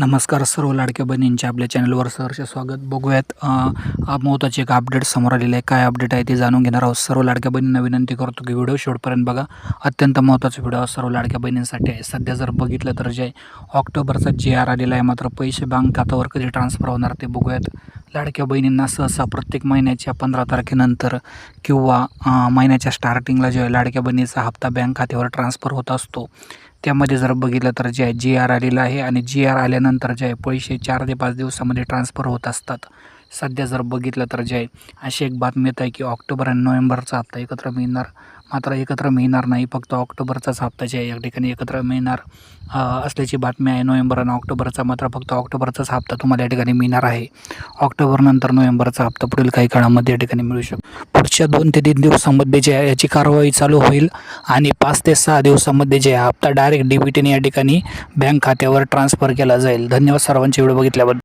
नमस्कार सर्व लाडक्या बहिणींच्या आपल्या चॅनलवर सहर्ष स्वागत. बघूयात महत्त्वाचे एक अपडेट समोर आलेले आहे. काय अपडेट आहे ते जाणून घेणार आहोत. सर्व लाडक्या बहिणींना विनंती करतो की व्हिडिओ शेवटपर्यंत बघा. अत्यंत महत्त्वाचा व्हिडिओ सर्व लाडक्या बहिणींसाठी आहे. सध्या जर बघितलं तर जे ऑक्टोबरचा जे आर आलेला आहे मात्र पैसे बँक खात्यावर कधी ट्रान्सफर होणार ते बघूयात. लाडक्या बहिणींना सहसा प्रत्येक महिन्याच्या पंधरा तारखेनंतर किंवा महिन्याच्या स्टार्टिंगला जे आहे, लाडक्या बहिणीचा हप्ता बँक खात्यावर ट्रान्स्फर होत असतो त्यामध्ये जर बघितलं तर जे आहे जी आर आलेलं आहे आणि जी आर आल्यानंतर जे आहे पैसे चार ते पाच दिवसामध्ये ट्रान्स्फर होत असतात. सध्या जर बघितलं तर जे आहे अशी एक बातमी येत आहे की ऑक्टोबर आणि नोव्हेंबरचा हप्ता एकत्र मिळणार मात्र एकत्र मिळणार नाही फक्त ऑक्टोबरचाच हप्ता जे आहे या ठिकाणी एकत्र मिळणार असल्याची बातमी आहे. नोव्हेंबर आणि ऑक्टोबरचा मात्र फक्त ऑक्टोबरचाच हप्ता तुम्हाला या ठिकाणी मिळणार आहे. ऑक्टोबरनंतर नोव्हेंबरचा हप्ता पुढील काही काळामध्ये या ठिकाणी मिळू शकतो. पुढच्या दोन ते तीन दिवसामध्ये जे आहे याची कारवाई चालू होईल आणि पाच ते सहा दिवसामध्ये जे आहे हप्ता डायरेक्ट डी या ठिकाणी बँक खात्यावर ट्रान्सफर केला जाईल. धन्यवाद सर्वांचे. व्हिडिओ बघितल्याबद्दल.